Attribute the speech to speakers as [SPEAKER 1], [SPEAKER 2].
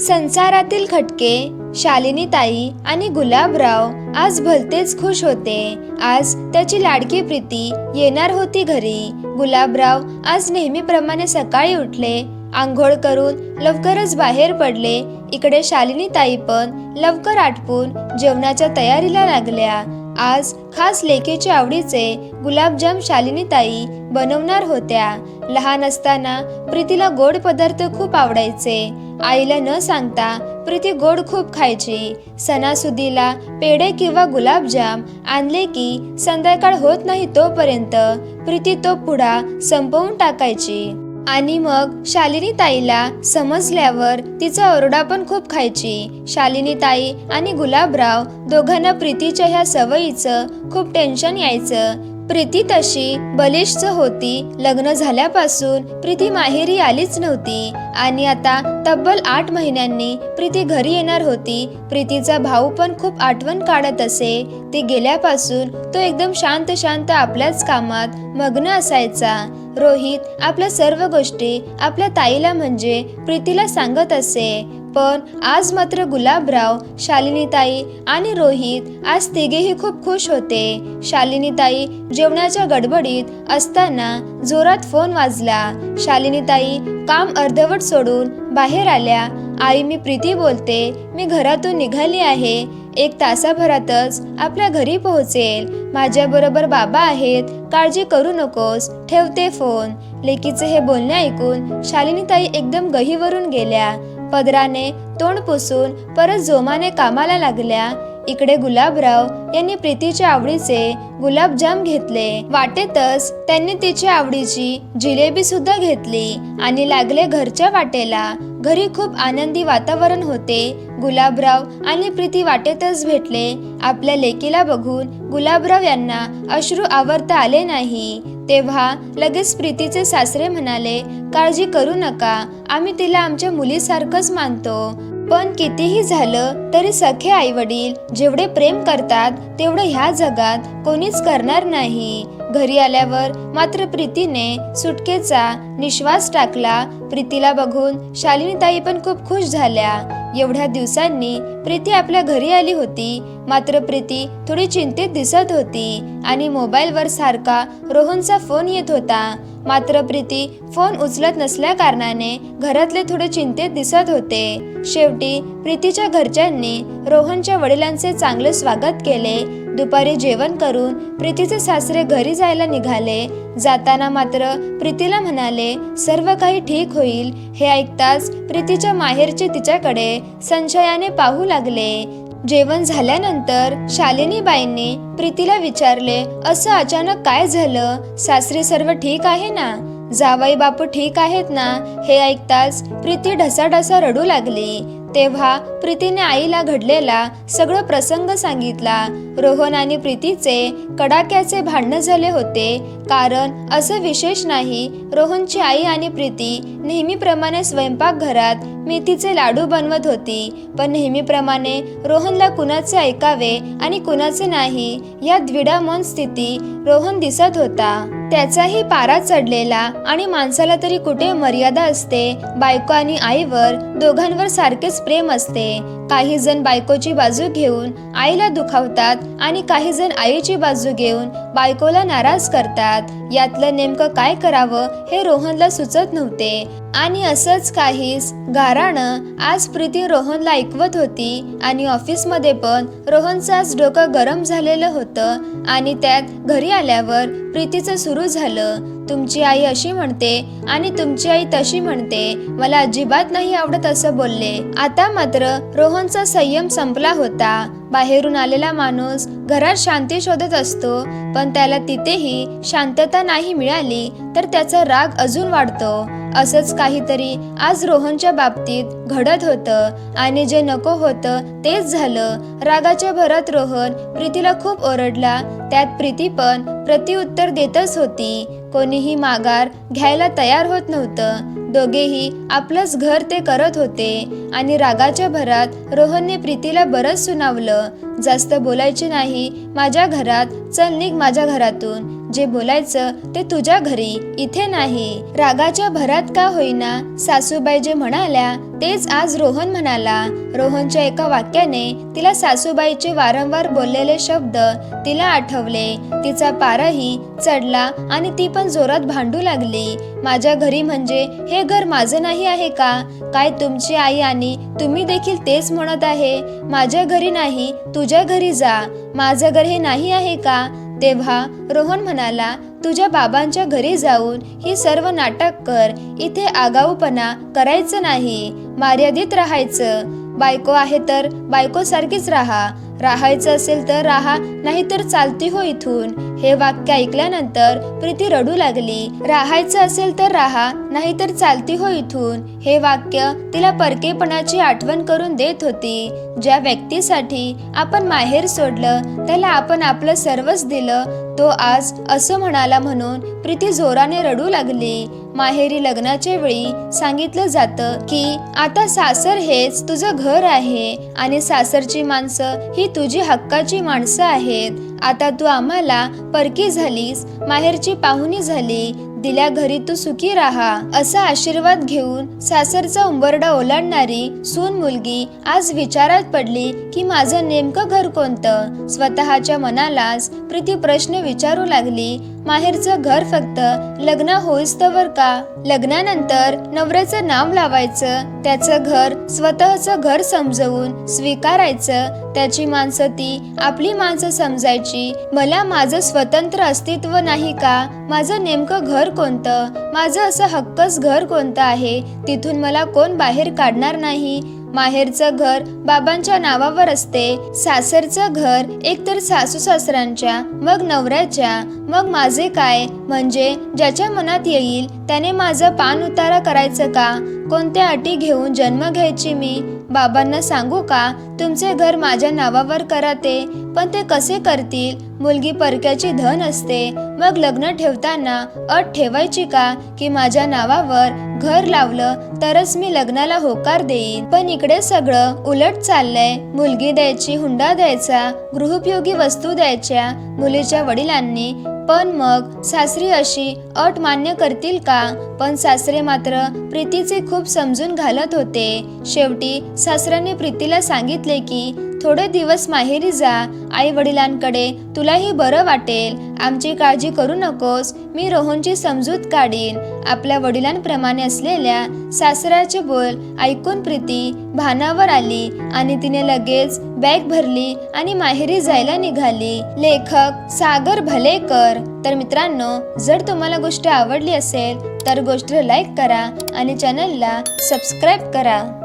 [SPEAKER 1] संसारातील खटके शालिनीताई आणि गुलाबराव आज भलतेच खुश होते. आज त्याची लाडकी प्रीती येणार होती घरी. गुलाबराव आज नेहमीप्रमाणे सकाळी उठले आंघोळ करून लवकरच बाहेर पडले. इकडे शालिनीताई पण लवकर आटपून जेवणाच्या तयारीला लागल्या. आज खास लेकीच्या आवडीचे गुलाबजाम शालिनीताई बनवणार होत्या. लहान असताना प्रीतीला गोड पदार्थ खूप आवडायचे. आईला न सांगता प्रीती गोड खूप खायची. सणासुदीला पेढे किंवा गुलाबजाम आणले की संध्याकाळ होत नाही तोपर्यंत प्रीती तो पुढा संपवून टाकायची. आणि मग शालिनी ताईला समजल्यावर तिचा ओरडा पण खूप खायची. शालिनी ताई आणि गुलाबराव दोघांना प्रीतीच्या ह्या सवयीचं खूप टेन्शन यायचं. प्रीती तशी बलिष्ठ होती. लग्न झाल्यापासून प्रीती माहेरी आलीच नव्हती. आणि आता तब्बल आठ महिन्यांनी प्रीती घरी येणार होती. प्रीतीचा भाऊ पण खूप आठवण काढत असे. ती गेल्यापासून तो एकदम शांत शांत आपल्याच कामात मग्न असायचा. रोहित आपल्या सर्व गोष्टी आपल्या ताईला म्हणजे प्रीतीला सांगत असे. पण आज मात्र गुलाबराव शालिनीताई आणि रोहित आज तिघेही खूप खुश होते. शालिनीताई जेवणाच्या गडबडीत असताना जोरात फोन वाजला. शालिनीताई काम अर्धवट सोडून बाहेर आल्या. आई मी प्रीती बोलते. मी घरातून निघाली आहे. एक तासाभरातच आपल्या घरी पोहोचेल. माझ्याबरोबर बाबा आहेत काळजी करू नकोस ठेवते फोन. लेकीचे हे बोलणे ऐकून शालिनीताई एकदम गहीवरून गेल्या. पदराने तोंड पुसून परत जोमाने कामाला लागल्या. इकडे गुलाबराव यांनी प्रीतीच्या आवडीचे गुलाबजाम घेतले. वाटेतच त्यांनी तिच्या आवडीची जिलेबी सुद्धा घेतली आणि लागले घरच्या वाटेला. घरी खूप आनंदी वातावरण होते. गुलाबराव आणि प्रीती वाटेतच भेटले. आपल्या लेकीला बघून गुलाबराव यांना अश्रू आवरता आले नाही. तेव्हा लगेच प्रीतीचे सासरे म्हणाले काळजी करू नका. आम्ही तिला आमच्या मुलीसारखंच मानतो. पण कितीही झालं तरी सखे आईवडील जेवढे प्रेम करतात तेवढं ह्या जगात कोणीच करणार नाही. घरी आल्यावर मात्र प्रीतीने सुटकेचा निश्वास टाकला. प्रीतीला बघून शालिनीताई पण खूप खुश झाल्या. एवढ्या दिवसांनी प्रीती आपल्या घरी आली होती. मात्र प्रीती थोडी चिंतित दिसत होती आणि मोबाईलवर सारखा रोहनचा फोन येत होता. मात्र प्रीती फोन उचलत नसल्या कारणाने घरातले थोडे चिंतेत दिसत होते. शेवटी प्रीतीच्या घरच्यांनी रोहनच्या वडिलांचे चांगले स्वागत केले. दुपारी जेवण करून प्रीतीचे सासरे घरी जायला निघाले. जाताना मात्र प्रीतीला म्हणाले सर्व काही ठीक होईल. हे ऐकताच प्रीतीच्या माहेरचे तिच्याकडे संशयाने पाहू लागले. जेवण झाल्यानंतर शालिनीबाईंनी प्रीतीला विचारले असं अचानक काय झालं? सासरी सर्व ठीक आहे ना? जावाई बापू ठीक आहेत ना? हे ऐकताच प्रीती ढसाढसा रडू लागली. तेव्हा प्रीतीने आईला घडलेला सगळं प्रसंग सांगितला. रोहन आणि प्रीतीचे कडाक्याचे भांडणं झाले होते. कारण असं विशेष नाही रोहनची आई आणि प्रीती नेहमीप्रमाणे स्वयंपाकघरात मेथीचे लाडू बनवत होती. पण नेहमीप्रमाणे रोहनला कुणाचे ऐकावे आणि कुणाचे नाही या द्विडामन स्थिती रोहन दिसत होता. त्याचाही पारा चढलेला आणि माणसाला तरी कुठे मर्यादा असते बायको आणि आईवर दोघांवर सारखेच प्रेम असते. काही जण बायकोची बाजू घेऊन आईला दुखावतात आणि काही जण आईची बाजू घेऊन बायकोला नाराज करतात. यातलं नेमकं काय करावं हे रोहनला सुचत नव्हते. आणि असंच काहीच गाराणं आज प्रीती रोहनला ऐकवत होती आणि ऑफिसमध्ये पण रोहनचं आज डोकं गरम झालेलं होतं आणि त्यात घरी आल्यावर प्रीतीचं सुरू झालं. तुमची आई अशी म्हणते आणि तुमची आई तशी म्हणते मला अजिबात नाही आवडत असं बोलले. आता मात्र रोहनचा संयम संपला होता. बाहेरून आलेला माणूस घरात शांती शोधत असतो पण त्याला तिथेही शांतता नाही मिळाली तर त्याचा राग अजून वाढतो. असंच काहीतरी आज रोहनच्या बाबतीत घडत होतं आणि जे नको होतं तेच झालं. रागाच्या भरात रोहन प्रीतीला खूप ओरडला. त्यात प्रीती पण प्रतिउत्तर देतच होती. कोणीही माघार घ्यायला तयार होत नव्हतं. दोघेही आपलंच घर ते करत होते आणि रागाच्या भरात रोहनने प्रीतीला बरंच सुनावलं. जास्त बोलायचे नाही माझ्या घरात चल निघ माझ्या घरातून. जे बोलायचं ते तुझ्या घरी इथे नाही. रागाच्या भरात का होईना? सासूबाई जे म्हणाल्या तेच आज रोहन म्हणाला. रोहनच्या एका वाक्याने तिला सासूबाईचे वारंवार बोललेले शब्द तिला आठवले. तिचा पाराही चढला आणि ती पण जोरात भांडू लागली. माझ्या घरी म्हणजे हे घर माझं नाही आहे का? काय तुमची आई आणि तुम्ही देखील तेच म्हणत आहे? माझ्या घरी नाही तुझ्या घरी जा. माझं घर हे नाही आहे का? तेव्हा रोहन म्हणाला तुझ्या बाबांच्या घरी जाऊन ही सर्व नाटक कर. इथे आगाऊपणा करायचं नाही. मर्यादित राहायचं. बायको आहे तर बायकोसारखीच राहा. राहायचं असेल तर राहा नाहीतर चालती हो इथून. हे वाक्य ऐकल्यानंतर प्रीती रडू लागली. राहायचं असेल तर राहा नाहीतर चालती हो इथून. हे वाक्य तिला परकेपणाची आठवण करून देत होती. ज्या व्यक्तीसाठी आपण माहेर सोडलं त्याला आपण आपलं सर्वच दिलं तो आज असं म्हणाला म्हणून प्रीती जोराने रडू लागली. माहेरी लग्नाच्या वेळी सांगितलं जातं की आता सासर हेच तुझं घर आहे आणि सासरची माणसं ही तुझी हक्काची माणसं आहेत. आता तू आम्हाला परकी झालीस माहेरची पाहुणी झाली दिल्या घरी तू सुखी राहा असा आशीर्वाद घेऊन सासरचा उंबरडा ओलांडणारी सून मुलगी आज विचारात पडली की माझं नेमकं घर कोणतं? स्वतःच्या मनालाच प्रीती प्रश्न विचारू लागली. माहेरचं घर फक्त लग्न होईस्तवर का? लग्नानंतर नवऱ्याचं नाव लावायचं त्याचं घर स्वतःचं घर समजवून स्वीकारायचं त्याची माणसं ती आपली माणसं समजायची. मला माझं स्वतंत्र अस्तित्व नाही का? माझं नेमकं घर कोणतं? माझं असं हक्कच घर कोणतं आहे? तिथून मला कोण बाहेर काढणार नाही? माहेरचं घर बाबांच्या नावावर असते. सासरचं घर एकतर सासू सासऱ्यांच्या मग नवऱ्याच्या मग माझे काय? म्हणजे ज्याच्या मनात येईल त्याने माझं पान उतारा करायचं का? कोणत्या अटी घेऊन जन्म घ्यायची मी? बाबांना सांगू का तुमचे घर माझ्या नावावर करा ते पण ते कसे करतील? मुलगी परक्याची धन असते मग लग्न ठेवताना अट ठेवायची का की माझ्या नावावर घर लावलं तरच मी लग्नाला होकार देईन? पण इकडे सगळं उलट चाललंय. मुलगी द्यायची हुंडा द्यायचा गृहोपयोगी वस्तू द्यायच्या मुलीच्या वडिलांनी पण मग सासरी अशी अट मान्य करतील का? पण सासरे मात्र प्रीतीचे खूप समजून घालत होते. शेवटी सासऱ्याने प्रीतीला सांगितले की थोडे दिवस माहेरी जा आई वडिलांकडे तुलाही बरं वाटेल. आमची काळजी करू नकोस. मी रोहनची समजूत काढीन. आपल्या वडिलांप्रमाणे असलेल्या सासऱ्याचे बोल ऐकून प्रीती भानावर आली आणि तिने लगेच बॅग भरली आणि माहेरी जायला निघाली. लेखक सागर भलेकर. तर मित्रांनो जर तुम्हाला गोष्ट आवडली असेल तर गोष्ट लाईक करा आणि चॅनलला सबस्क्राईब करा.